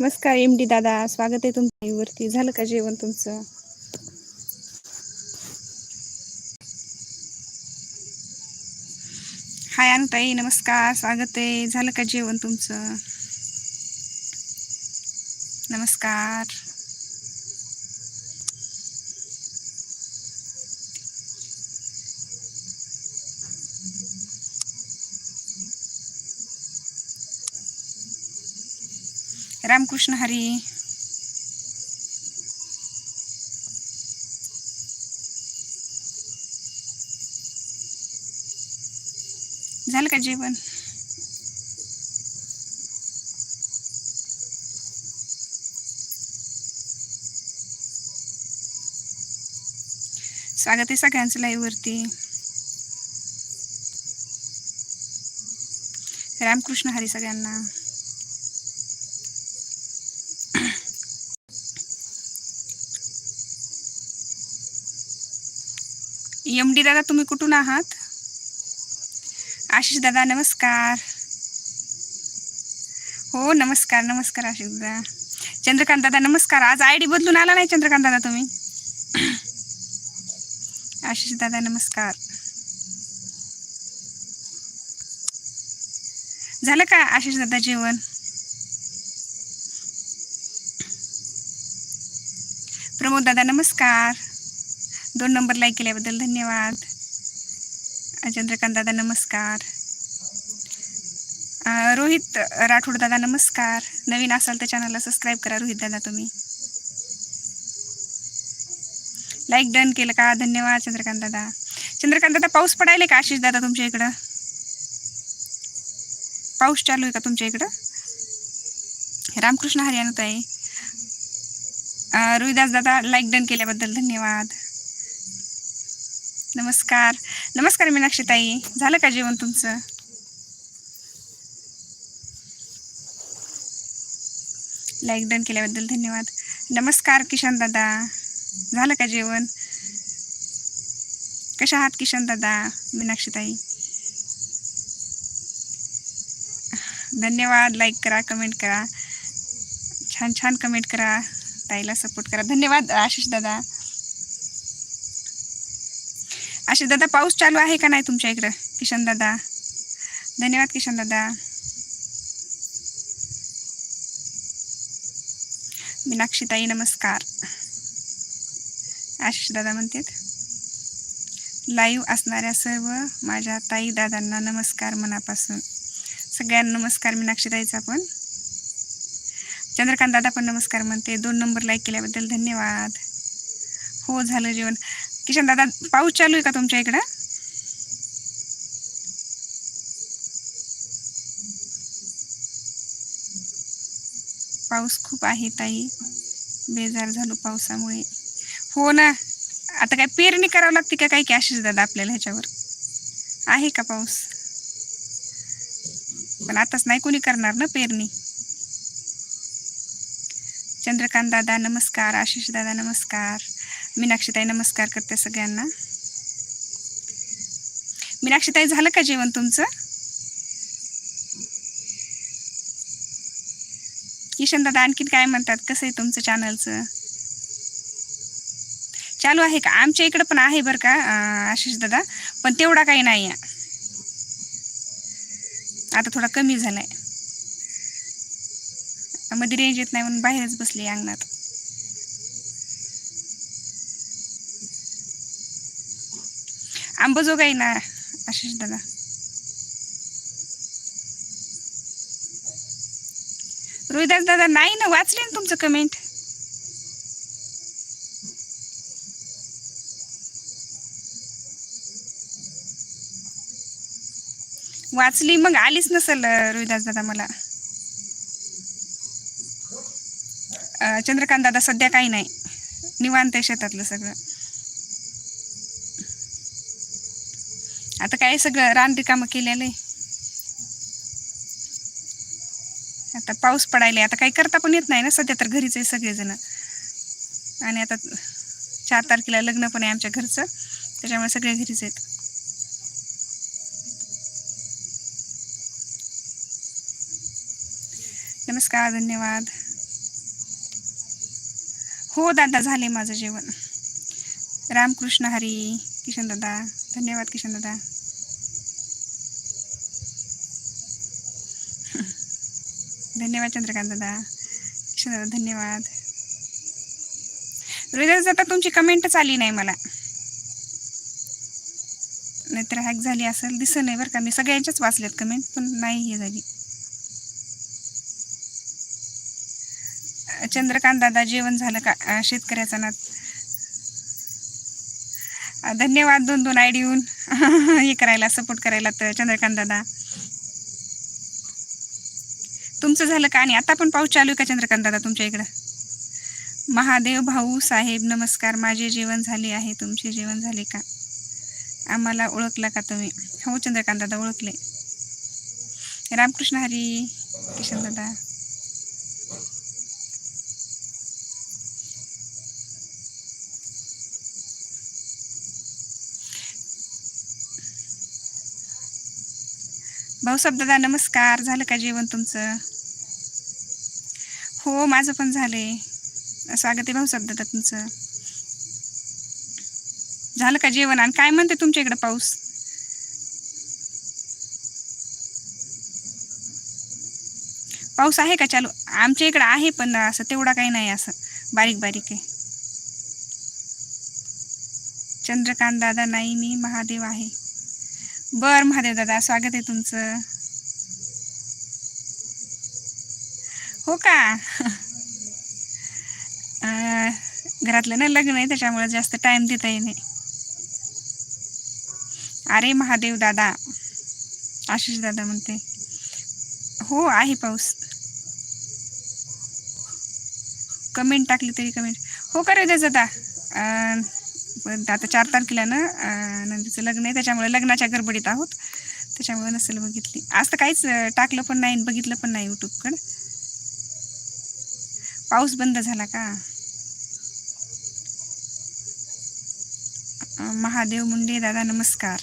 नमस्कार M D दादा. स्वागत आहे तुमच्या वरती झालं का जेवण तुमचं? हाय अनुताई. नमस्कार. स्वागत आहे. झालं का जेवण तुमचं? नमस्कार. रामकृष्ण हरी. झालं का जेवण? स्वागत आहे सगळ्यांचं लाईववरती रामकृष्ण हरी सगळ्यांना. एम डी दादा तुम्ही कुठून आहात? आशिष दादा नमस्कार. हो नमस्कार नमस्कार आशिष दादा. चंद्रकांत दादा नमस्कार. आज आय डी बदलून आला नाही चंद्रकांत दादा तुम्ही? आशिष दादा नमस्कार. झालं का आशिष दादा जेवण? प्रमोद दादा नमस्कार. दोन नंबर लाईक केल्याबद्दल धन्यवाद. चंद्रकांत दादा नमस्कार. रोहित राठोड दादा नमस्कार. नवीन असाल तर चॅनलला सबस्क्राईब करा रोहित दादा तुम्ही. लाईक डन केलं का? धन्यवाद चंद्रकांत दादा. चंद्रकांत दादा पाऊस पडायला का आशिष दादा तुमच्या इकडं? पाऊस चालू आहे का तुमच्या इकडं? रामकृष्ण हरियाणा आहे. रोहिदास दादा लाईक डन केल्याबद्दल धन्यवाद. नमस्कार. नमस्कार मीनाक्षीताई. झालं का जेवण तुमचं? लाईक डन केल्याबद्दल धन्यवाद. नमस्कार किशन दादा. झालं का जेवण? कशा आहात किशन दादा मीनाक्षीताई? धन्यवाद. लाईक करा कमेंट करा. छान छान कमेंट करा. ताईला सपोर्ट करा. धन्यवाद आशिष दादा. असे दादा पाऊस चालू आहे का नाही तुमच्या इकडं किशन दादा? धन्यवाद किशन दादा. मीनाक्षीताई नमस्कार. आशिष दादा म्हणतात लाईव्ह असणाऱ्या सर्व माझ्या ताई दादांना नमस्कार मनापासून. सगळ्यांना नमस्कार मीनाक्षीताईचा पण. चंद्रकांत दादा पण नमस्कार म्हणते. दोन नंबर लाईक केल्याबद्दल धन्यवाद. हो झालं जेवण. किशन दादा पाऊस चालू आहे का तुमच्या इकडं? पाऊस खूप आहे ताई. बेजार झालो पावसामुळे. हो ना. आता काय पेरणी करावं लागते का काही कॅशेस दादा आपल्याला ह्याच्यावर? आहे का पाऊस? पण आताच नाही कोणी करणार ना पेरणी. चंद्रकांत दादा नमस्कार. आशिष दादा नमस्कार. मीनाक्षीताई नमस्कार करते सगळ्यांना. मीनाक्षीताई झालं का जेवण तुमचं? किशन दादा आणखीन काय म्हणतात? कसं आहे तुमचं चॅनलचं चालू आहे का? आमच्या इकडं पण आहे बरं का आशिष दादा. पण तेवढा काही नाही आहे. आता थोडा कमी झालाय. मध्ये रेंज येत नाही म्हणून बाहेरच बसली अंगणात. अंबजोगाई ना. आशिष दादा रोहिदास दादा नाही ना वाचले ना तुमचं कमेंट वाचली मग आलीच नसल रोहिदास दादा मला. चंद्रकांत दादा सध्या काही नाही. निवांत आहे शेतातलं सगळं. आता काय सगळं रान रिकामं केलेलं आहे. आता पाऊस पडायला आता काही करता पण येत नाही ना सध्या तर घरीच आहे सगळेजण. आणि आता चार तारखेला लग्न पण आहे आमच्या घरचं त्याच्यामुळे सगळे घरीच आहेत. नमस्कार धन्यवाद. हो दादा झाले माझं जेवण. रामकृष्ण हरी. किशन दादा धन्यवाद किशन दादा. धन्यवाद चंद्रकांत दादा. किशन दादा धन्यवाद. रोहिदास दादा तुमची कमेंटच आली नाही मला. नाहीतर हॅक झाली असेल दिसत नाही बरं का. मी सगळ्यांच्याच वाचल्यात कमेंट पण नाही हे झाली. चंद्रकांत दादा जेवण झालं का? शेतकऱ्याचा नाद धन्यवाद दोन दोन आय डी येऊन. हे करायला सपोर्ट करायला तर चंद्रकांत दादा. तुमचं झालं का? आणि आता पण पाऊस चालू आहे का चंद्रकांत दादा तुमच्या इकडं? महादेव भाऊ साहेब नमस्कार. माझे जेवण झाले आहे. तुमचे जेवण झाले का? आम्हाला ओळखला का तुम्ही? हो चंद्रकांत दादा ओळखले. रामकृष्ण हरी किशन दादा. भाऊ शब्ददा नमस्कार. झालं का जेवण तुमचं? हो माझं पण झालंय. स्वागत आहे भाऊ शब्ददा तुमचं. झालं का जेवण? आणि काय म्हणते तुमच्या इकडं पाऊस? पाऊस आहे का चालू? आमच्या इकडं आहे पण असं तेवढा काही नाही असं. बारीक बारीक आहे. चंद्रकांत दादा नाही मी महादेव आहे. बर महादेव दादा स्वागत आहे तुमचं. हो का? घरातलं ना लग्न आहे त्याच्यामुळे जास्त टाइम देता येईल अरे महादेव दादा आशिष दादा म्हणते. हो आहे पाऊस. कमेंट टाकली तरी कमेंट हो का रे दादा अं, पण आता चार तारखेला ना नंदीचं लग्न आहे. त्याच्यामुळे लग्नाच्या गडबडीत आहोत. त्याच्यामुळे नसेल बघितली. आज तर काहीच टाकलं पण नाही बघितलं पण नाही यूट्यूबकडे. पाऊस बंद झाला का? महादेव मुंडे दादा नमस्कार.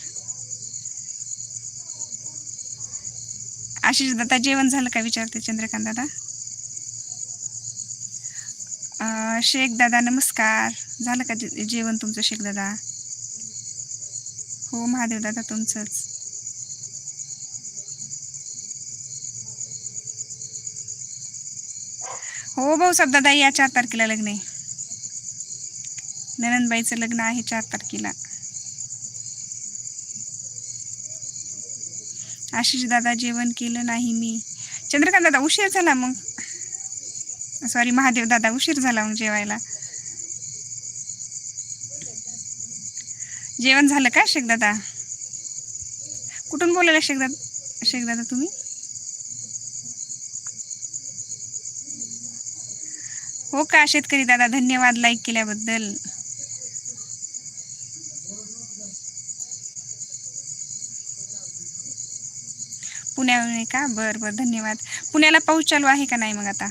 आशिष दादा जेवण झालं का विचारते चंद्रकांत दादा? शेख दादा नमस्कार. झालं का जे- जेवण तुमचं शेख दादा? हो महादेव दादा तुमचंच. हो भाऊ दादा या चार तारखेला लग्न आहे. ननंदबाईचं लग्न आहे चार तारखेला. आशिष दादा जेवण केलं नाही मी. चंद्रकांत दादा उशीर झाला मग. सॉरी महादेव दादा उशीर झाला मग जेवायला. जेवण झालं का शेख दादा? कुठून बोलायला शेख दादा शेख दादा तुम्ही? हो का शेतकरी दादा धन्यवाद लाईक केल्याबद्दल. पुण्याहून आहे का? बरं बरं धन्यवाद. पुण्याला पाऊस चालू आहे का नाही मग आता?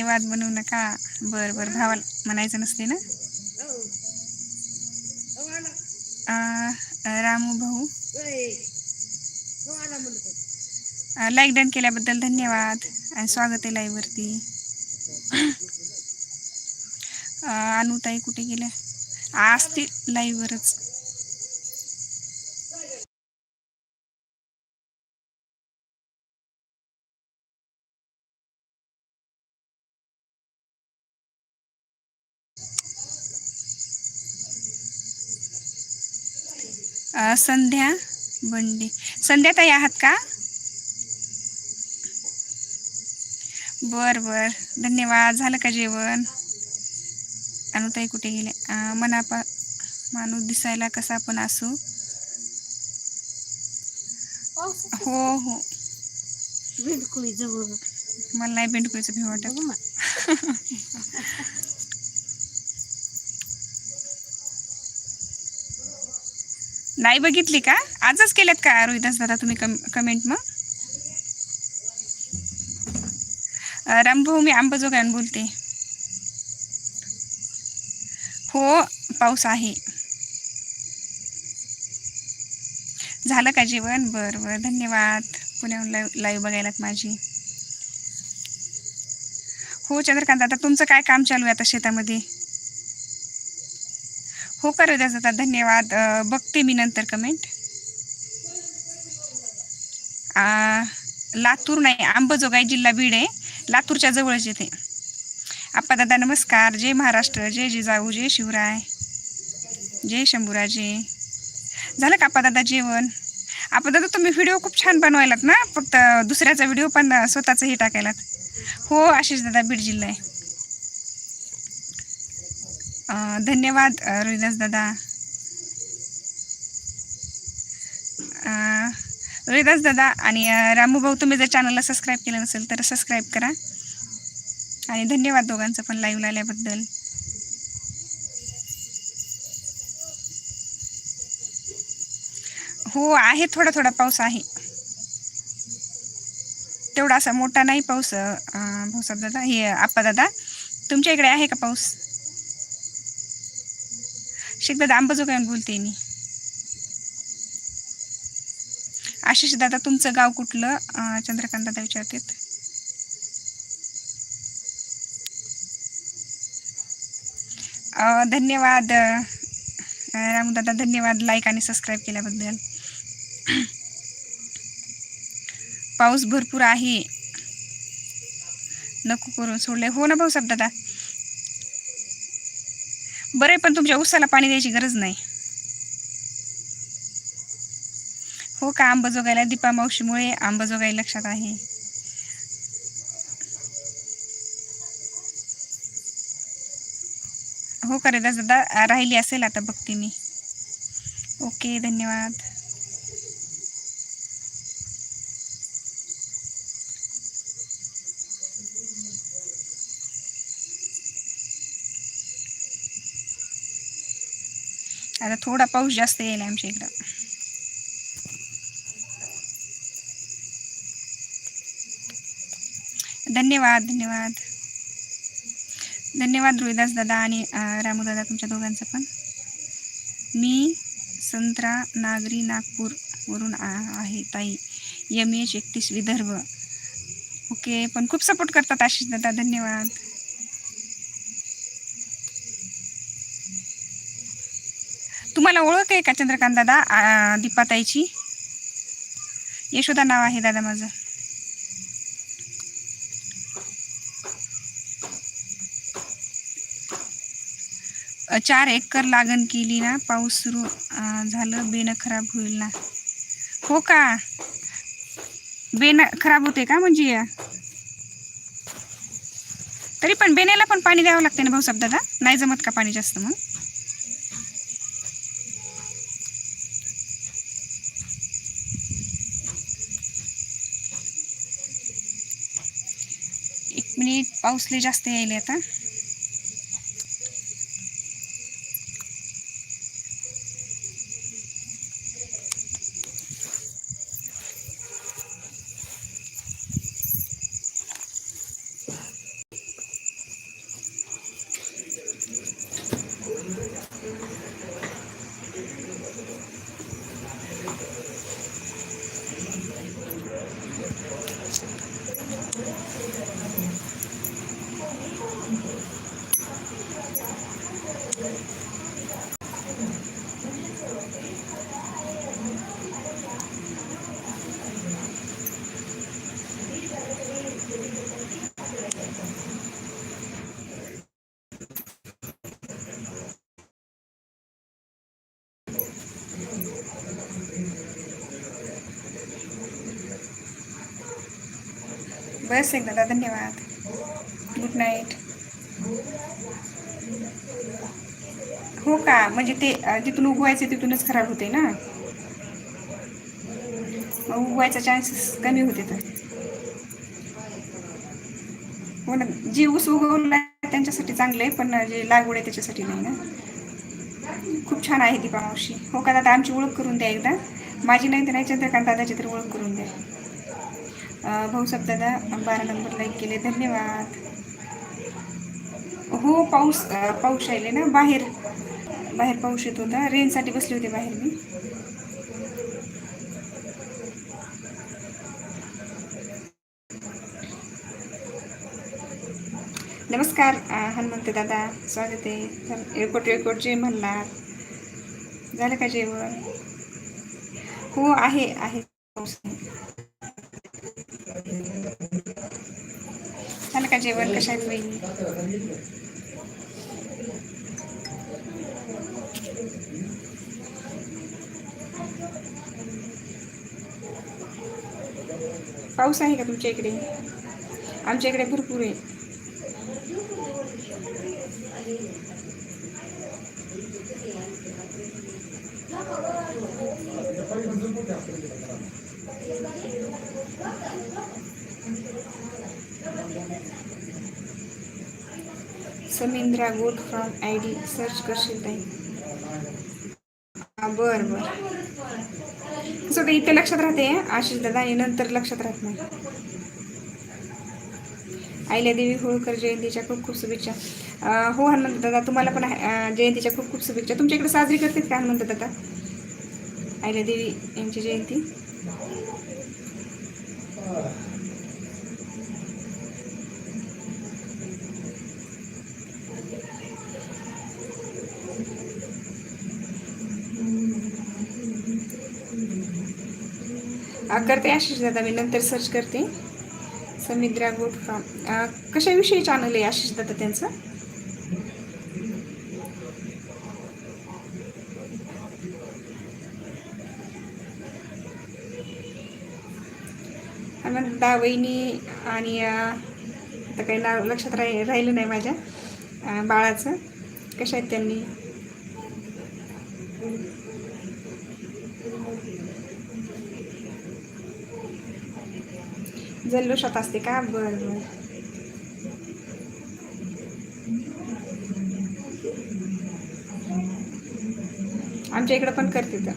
धन्यवाद म्हणू नका. बरं बरं. भावाला म्हणायचं नसते ना? रामू भाऊ. लाईक डन केल्याबद्दल धन्यवाद. आणि स्वागत आहे लाईव्हवरती अनुताई कुठे गेल्या? असतील लाईव्हवरच संध्या बंडे. संध्या ताई आहात का? बर बर. धन्यवाद. झालं का जेवण? अनुताई कुठे गेले? मनापा माणूस दिसायला कसा पण असू. हो हो. जवळ मला नाही बेंडकुळीचं भी वाटत बघू मग. नाही बघितली का? आजच केल्यात का रोहिदास दादा तुम्ही कम कमेंट मग? रामभाऊ मी अंबाजोगायन बोलते. हो पाऊस आहे. झालं का जेवण? बरं बरं. धन्यवाद. पुण्याहून लाईव्ह लाईव्ह बघायलात माझी. हो चंद्रकांत आता तुमचं काय काम चालू आहे आता शेतामध्ये? हो करू द्या धन्यवाद. बघते मी नंतर कमेंट लातूर नाही अंबजोगाई जिल्हा बीड आहे. लातूरच्या जवळच येते. आप्पा दादा नमस्कार. जय महाराष्ट्र. जय जिजाऊ जय शिवराय. जय शंभूराजे. झालं का आप्पा दादा जेवण? आप्पा दादा तुम्ही व्हिडिओ खूप छान बनवायलात ना? फक्त दुसऱ्याचा व्हिडिओ पण स्वतःचं हे टाकायलात. हो आशिष दादा बीड जिल्हा आहे. धन्यवाद रोहिदास दादा. रोहिदास दादा आणि रामूभाऊ रामू भाऊ तुम्ही जर चॅनलला सबस्क्राईब केलं नसेल तर सबस्क्राईब करा. आणि धन्यवाद दोघांचं पण लाईव्ह आल्याबद्दल. हो आहे थोडा थोडा पाऊस आहे. तेवढा असा मोठा नाही पाऊस भाऊसाहेब दादा हे आप्पा दादा. तुमच्या इकडे आहे का पाऊस? एकदा दादा बोलते मी. आशिष दादा तुमचं गाव कुठलं? चंद्रकांत दादा विचारतात. धन्यवाद रामदादा रामू दादा धन्यवाद लाईक आणि सबस्क्राईब केल्याबद्दल. पाऊस भरपूर आहे. नको करून सोडले हो ना भाऊसाहेब दादा? बरं आहे पण तुमच्या उसाला पाणी द्यायची गरज नाही. हो का? आंबजोगायला दीपा मावशीमुळे आंबजोगाई लक्षात आहे. हो का रे दादा? राहिली असेल आता बघते मी. ओके धन्यवाद. आता थोडा पाऊस जास्त येईल आमच्या इकडं. धन्यवाद धन्यवाद. धन्यवाद रोहिदास दादा आणि रामू दादा तुमच्या दोघांचं पण. मी संत्रा नागरी नागपूर वरून आ- आहे ताई. एम एच एकतीस विदर्भ. ओके पण खूप सपोर्ट करतात आशिष दादा. धन्यवाद. तुम्हाला ओळख आहे का चंद्रकांत दादा? दीपाताईची? यशोदा नाव आहे दादा माझं. चार एकर लागण केली ना पाऊस सुरू झालं बेनं खराब होईल ना. हो का? बेन खराब होते का म्हणजे? तरी पण बेण्याला पण पाणी द्यावं लागते ना भाऊसाहेब दादा? नाही जमत का पाणी जास्त मग? पाऊसले जास्त यायले आता. बस एक दादा धन्यवाद. गुड नाईट हो का? म्हणजे ते तिथून उगवायचे तिथूनच खराब होते ना? उगवायचा चान्सेस कमी होते तर. हो ना जे ऊस उगवला त्यांच्यासाठी चांगलं आहे पण जे लागवड आहे त्याच्यासाठी नाही ना? खूप छान आहे दीपा मावशी. हो का दादा आमची ओळख करून द्या एकदा. माझी नाही तर नाही चंद्रकांत दादाची तर ओळख करून द्या. भाऊसाहेब दादा बारा नंबर लाईक केले. धन्यवाद. हो पाऊस पाऊस आहे ना बाहेर. बाहेर पाऊस येत होता. रेनसाठी बसले होते बाहेर मी. नमस्कार हनुमंत दादा स्वागत आहे. तर एअरपोर्ट एअरपोर्ट जे म्हणणार. झालं का जेवण? हो आहे आहे. पाऊस झालं का जेवण? कशा होईल पाऊस आहे का तुमच्या इकडे? आमच्या इकडे भरपूर आहे. Samindra good from I D search करशील ताई. बर बरं. बरं कसं इथे लक्षात राहते आशिष दादा आणि नंतर लक्षात राहत नाही. आईल्या देवी होळकर जयंतीच्या खूप खूप शुभेच्छा. हो हनुमंत दादा तुम्हाला पण जयंतीच्या खूप खूप शुभेच्छा. तुमच्या इकडे साजरी करतात का हनुमंत दादा? आईल्या देवी यांची जयंती. करते आशिष दादा मी नंतर सर्च करते. समिद्रा गुड फ्रॉम कशाविषयी चॅनल आहे आशिष दादा त्यांचं? दा वहिनी आणि आता काही नाव लक्षात राहि राहिलं नाही माझ्या. बाळाचं. कशा आहेत त्यांनी? जल्लोषात असते का बरं बरं आमच्या इकडं पण करते तर.